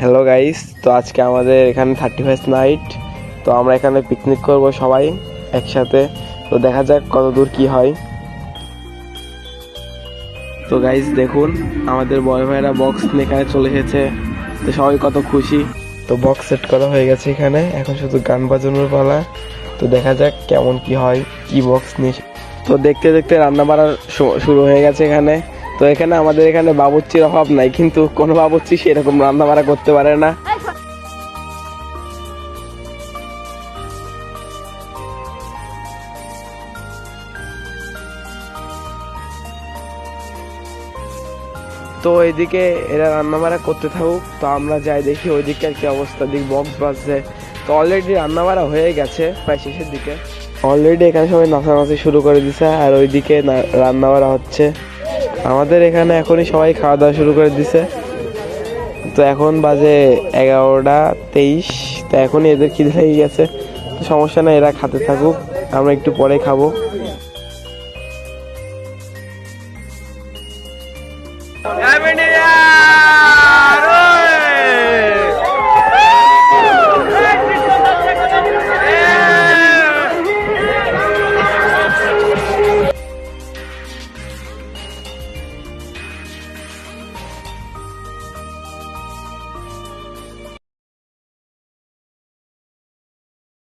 Hello guys তো আজকে আমাদের এখানে থার্টি ফার্স্ট নাইট তো আমরা এখানে পিকনিক করব সবাই একসাথে। তো দেখা যাক কত দূর কি হয়। তো গাইস দেখুন, আমাদের বয় ভাইরা বক্স নিয়ে এখানে চলে এসেছে। তো সবাই কত খুশি। তো বক্স সেট করা হয়ে গেছে এখানে। এখন শুধু গান বাজানোর পালা। তো দেখা যাক কেমন কি হয়, কি বক্স নিয়ে তো দেখতে দেখতে রান্না বাড়ার শুরু হয়ে গেছে এখানে। তো এখানে আমাদের এখানে বাবুর্চির অভাব নাই, কিন্তু কোনো বাবুর্চি সেরকম রান্না বাড়া করতে পারে না। তো এদিকে এরা রান্না বাড়া করতে থাকুক, তো আমরা যাই দেখি ওইদিকে আর কি অবস্থা। দিক বক্স বাজছে। তো অলরেডি রান্না বাড়া হয়ে গেছে, প্রায় শেষের দিকে। অলরেডি এখানে সবাই নাচানাচি শুরু করে দিছে, আর ওইদিকে না- রান্না বাড়া হচ্ছে। আমাদের এখানে এখনই সবাই খাওয়া দাওয়া শুরু করে দিছে। তো এখন বাজে এগারোটা তেইশ। তো এখনই এদের খিদে লেগে গেছে। তো সমস্যা না এরা খাতে থাকুক। আমরা একটু পরে খাব। Happy